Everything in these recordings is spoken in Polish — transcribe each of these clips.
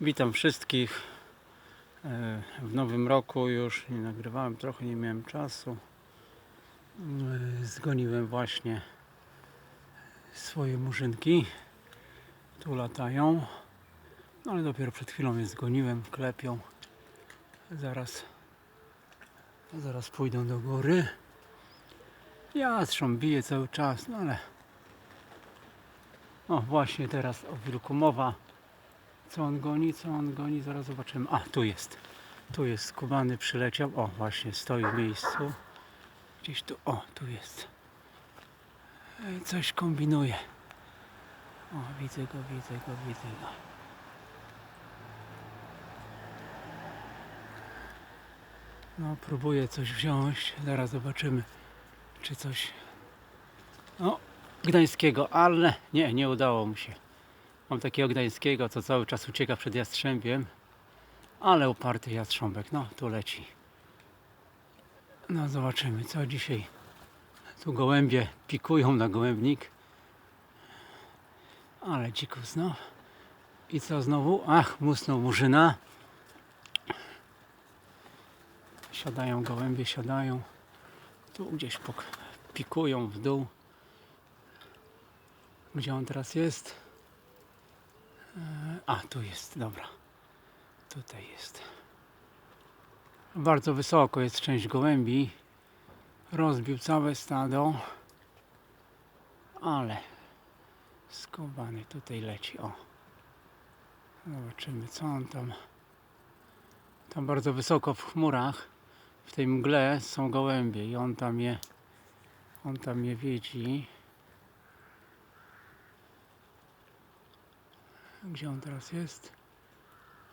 Witam wszystkich e, w nowym roku już. Nie nagrywałem trochę, nie miałem czasu. E, Zgoniłem właśnie swoje murzynki. Tu latają. No ale dopiero przed chwilą je zgoniłem, klepią. Zaraz, zaraz pójdą do góry. Jastrząb bije cały czas, no ale... Właśnie teraz o wilku mowa. Co on goni, co on goni, zaraz zobaczymy. A, tu jest. Tu jest skubany, przyleciał. O, właśnie stoi w miejscu. Gdzieś tu, o, tu jest. Coś kombinuje. O, widzę go, widzę go, widzę go. No, próbuję coś wziąć. Zaraz zobaczymy, czy coś. O, gdańskiego, ale nie, nie udało mu się. Mam takiego gdańskiego, co cały czas ucieka przed jastrzębiem. Ale uparty jastrząbek. No, tu leci. No, zobaczymy, co dzisiaj. Tu gołębie pikują na gołębnik. Ale dzikus, no. I co znowu? Ach, musnął murzyna. Siadają gołębie, siadają. Tu gdzieś pikują w dół. Gdzie on teraz jest? A, tu jest, dobra. Tutaj jest. Bardzo wysoko jest część gołębi. Rozbił całe stado. Ale skubany tutaj leci. O. Zobaczymy, co on tam. Tam bardzo wysoko w chmurach, w tej mgle są gołębie i on tam je, on tam je widzi. Gdzie on teraz jest?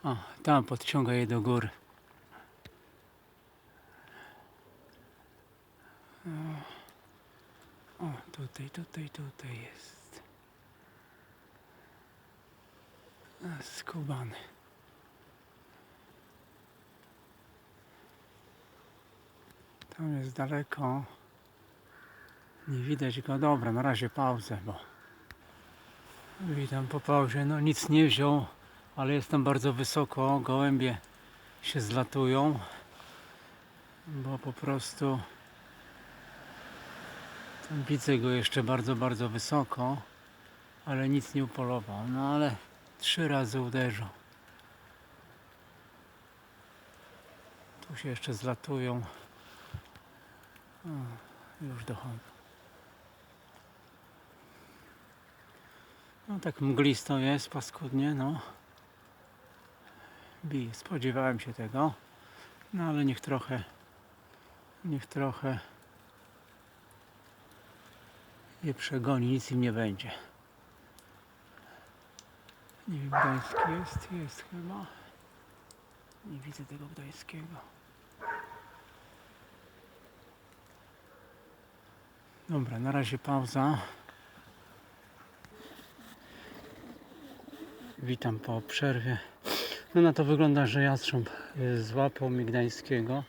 O, tam podciąga je do góry. O, tutaj, tutaj, tutaj jest. Skubany. Tam jest daleko. Nie widać go. Dobra, na razie pauzę, bo Witam po pauzie. No nic nie wziął, ale jest tam bardzo wysoko. Gołębie się zlatują, bo po prostu tam widzę go jeszcze bardzo, bardzo wysoko, ale nic nie upolował. No ale trzy razy uderzą. Tu się jeszcze zlatują. O, już dochodzą. No tak mglisto jest, paskudnie, no. Bije, spodziewałem się tego. No ale niech trochę, niech trochę je przegoni, nic im nie będzie. Nie wiem, gdański jest, jest chyba. Nie widzę tego gdańskiego. Dobra, na razie pauza. Witam po przerwie. No na to wygląda, że jastrząb y, złapał mi gdańskiego,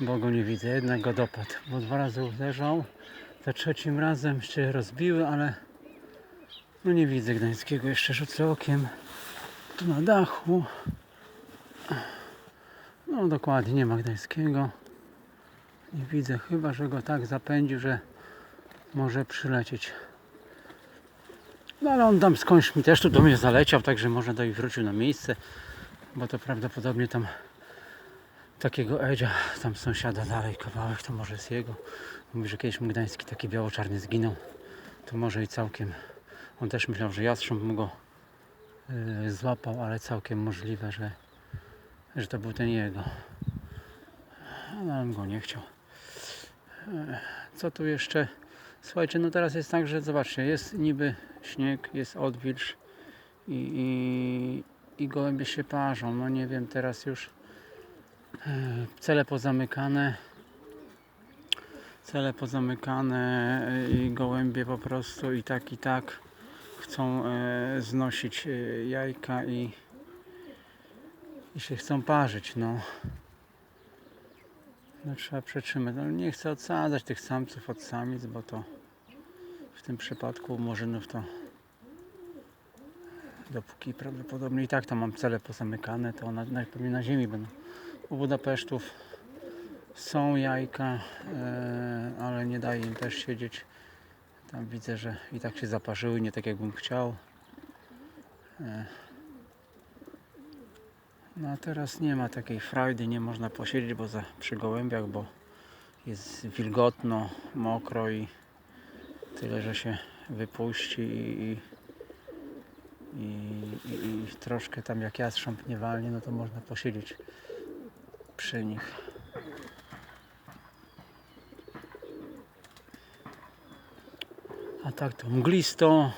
bo go nie widzę. Jednak go dopadł, bo dwa razy uderzał. Za trzecim razem się rozbiły, ale no nie widzę gdańskiego. Jeszcze rzucę okiem na dachu. No dokładnie, nie ma gdańskiego. Nie widzę, chyba że go tak zapędził, że może przylecieć. No ale on tam skądś mi też tu do mnie zaleciał, także może do i wrócił na miejsce, bo to prawdopodobnie tam takiego Edzia, tam sąsiada dalej kawałek, to może jest jego. Mówi, że kiedyś Gdański taki biało-czarny zginął, to może i całkiem. On też myślał, że jastrząb mu go y, złapał, ale całkiem możliwe, że, że to był ten jego. Ale on go nie chciał. E, Co tu jeszcze? Słuchajcie, no teraz jest tak, że zobaczcie, jest niby śnieg, jest odwilż i, i, i gołębie się parzą. No nie wiem, teraz już e, cele pozamykane. Cele pozamykane i gołębie po prostu i tak i tak chcą e, znosić e, jajka i, i się chcą parzyć, no. No trzeba przetrzymać. No, nie chcę odsadzać tych samców od samic, bo to w tym przypadku murzynów to dopóki prawdopodobnie i tak tam mam cele pozamykane, to na, najpewniej na ziemi będą. U Budapesztów są jajka, e, ale nie daje im też siedzieć. Tam widzę, że i tak się zaparzyły, nie tak jakbym chciał. E, No a teraz nie ma takiej frajdy, nie można posiedzieć bo za, przy gołębiach, bo jest wilgotno, mokro i tyle, że się wypuści i, i, i, i, troszkę tam jak jastrząb nie walnie, no to można posiedzieć przy nich. A tak to mglisto,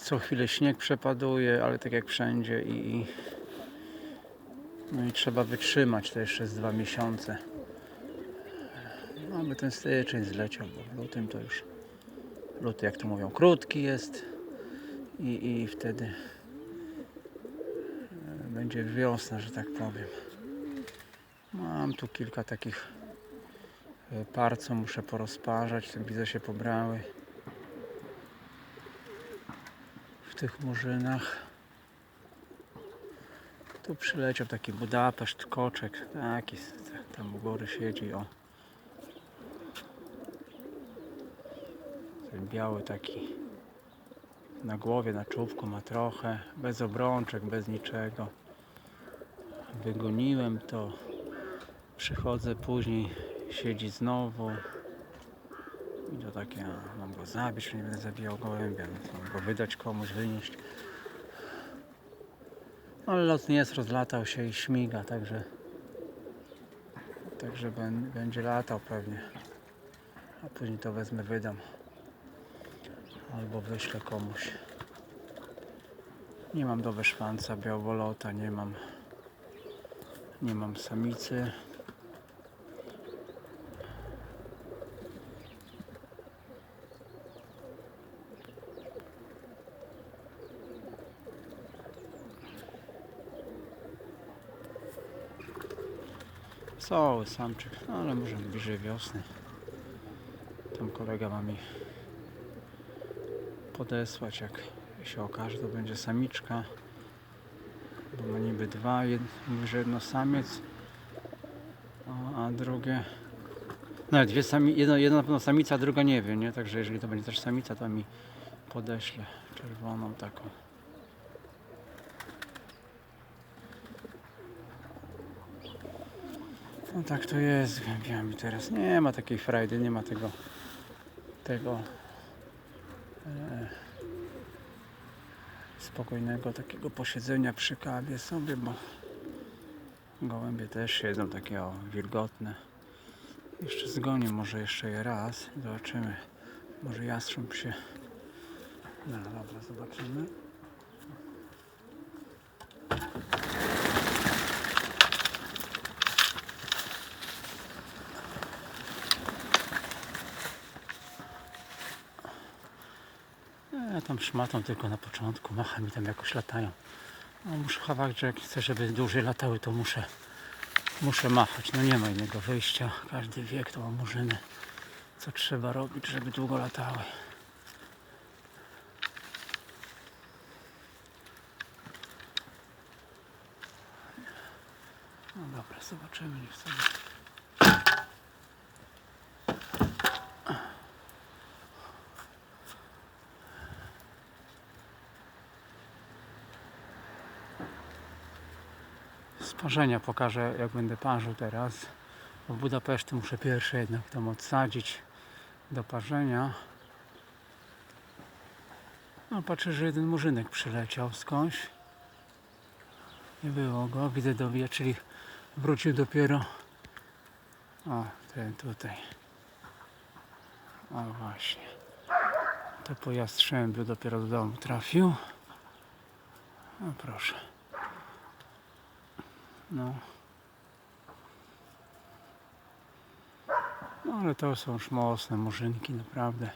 co chwilę śnieg przepaduje, ale tak jak wszędzie i, i no i trzeba wytrzymać to jeszcze z dwa miesiące. Ten styczeń zleciał, bo w lutym to już luty, jak to mówią, krótki jest i, i wtedy e, będzie wiosna, że tak powiem. Mam tu kilka takich e, par, co muszę porozparzać, te widzę się pobrały w tych murzynach. Tu przyleciał taki Budapeszt, koczek, taki s- tam u góry siedzi, o. biały taki na głowie, na czubku ma trochę, bez obrączek, bez niczego. Wygoniłem to, przychodzę później, siedzi znowu. I to takie, a, mam go zabić, nie będę zabijał gołębia, no mam go wydać komuś, wynieść. Ale lot nie jest, rozlatał się i śmiga, także także będzie latał pewnie. A później to wezmę, wydam. Albo wyślę komuś. Nie mam do wyszwanca białolota, nie mam nie mam samicy. Cały samczyk, no ale może bliżej wiosny. Tam kolega ma mi podesłać, jak się okaże, to będzie samiczka. Bo ma niby dwa, mówi, że jedno samiec, a, drugie. No, dwie sami, jedno, jedna na pewno samica, a druga nie wiem, nie? Także jeżeli to będzie też samica, to mi podeślę czerwoną taką. No tak to jest z gębiami teraz. Nie ma takiej frajdy, nie ma tego tego spokojnego takiego posiedzenia przy kawie sobie, bo gołębie też siedzą takie o, wilgotne. Jeszcze zgonię może jeszcze je raz. Zobaczymy. Może jastrząb się... No dobra, zobaczymy. Szmatą tylko na początku, macha mi tam jakoś latają. No, muszę chować, że jak chcę, żeby dłużej latały, to muszę, muszę machać. No nie ma innego wyjścia. Każdy wie, kto ma murzyny, co trzeba robić, żeby długo latały. No dobra, zobaczymy, niech sobie Sparzenia pokażę, jak będę parzył teraz. W Budapeszty muszę pierwsze jednak tam odsadzić do parzenia. No patrzę, że jeden murzynek przyleciał skądś. Nie było go, widzę do czyli wrócił dopiero. O, ten tutaj. O właśnie. To po jastrzębiu dopiero do domu trafił. No proszę. No. No ale to są już mocne murzynki, naprawdę.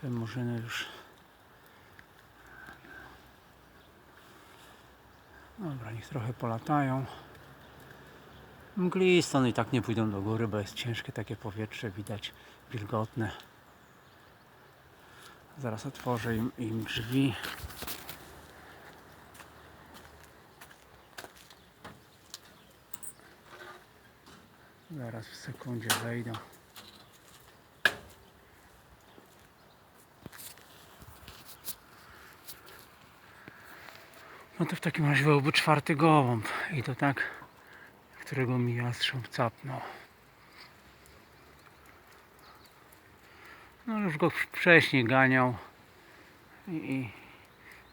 Te murzyny już. Dobra, niech trochę polatają. Mglisto, no i tak nie pójdą do góry, bo jest ciężkie takie powietrze, widać wilgotne. Zaraz otworzę im, im drzwi. Zaraz w sekundzie wejdą. No to w takim razie byłby czwarty gołąb. I to tak, którego mi jastrząb capnął. No już go wcześniej ganiał. I,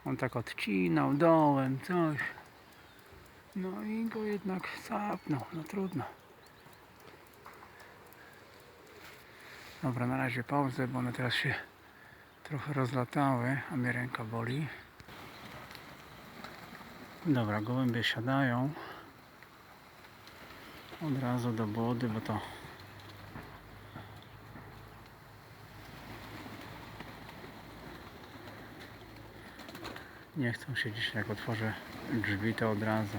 on tak odcinał dołem, coś. No i go jednak capnął. No trudno. Dobra, na razie pauzę, bo one teraz się trochę rozlatały, a mnie ręka boli. Dobra, gołębie siadają. Od razu do wody, bo to nie chcą się dziś, jak otworzę drzwi, to od razu.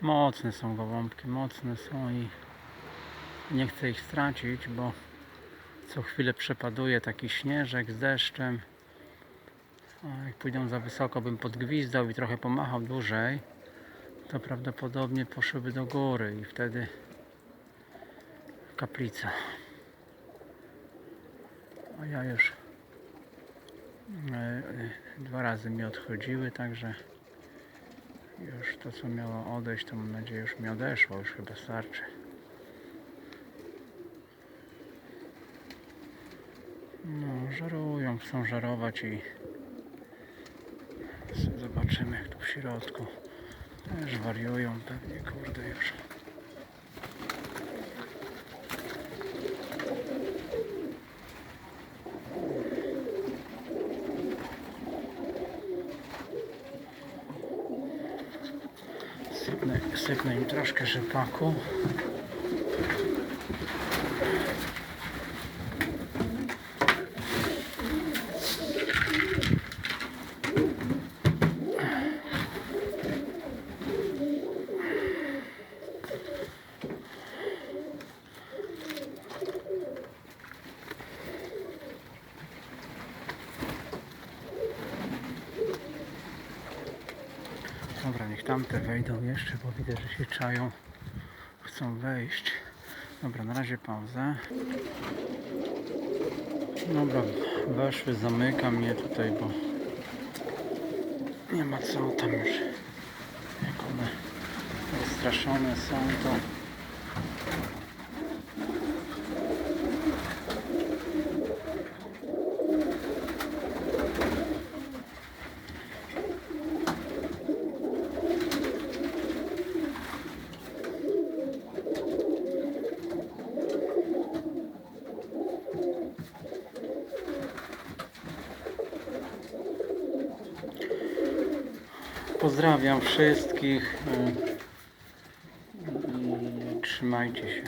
Mocne są gołąbki, mocne są i nie chcę ich stracić, bo co chwilę przepaduje taki śnieżek z deszczem. Jak pójdą za wysoko, bym podgwizdał i trochę pomachał dłużej, to prawdopodobnie poszłyby do góry i wtedy kaplica. A ja już e, e, dwa razy mi odchodziły, także już to co miało odejść, to mam nadzieję już mi odeszło, już chyba starczy. No, żarują, chcą żarować i zobaczymy jak tu w środku. Też wariują pewnie, kurde już. Sypnę, im troszkę rzepaku. Dobra, niech tamte wejdą jeszcze, bo widzę, że się czają. Chcą wejść. Dobra, na razie pauzę. Dobra, weszły, zamykam je tutaj, bo nie ma co tam już. Jak one wystraszone są, to Pozdrawiam wszystkich i trzymajcie się.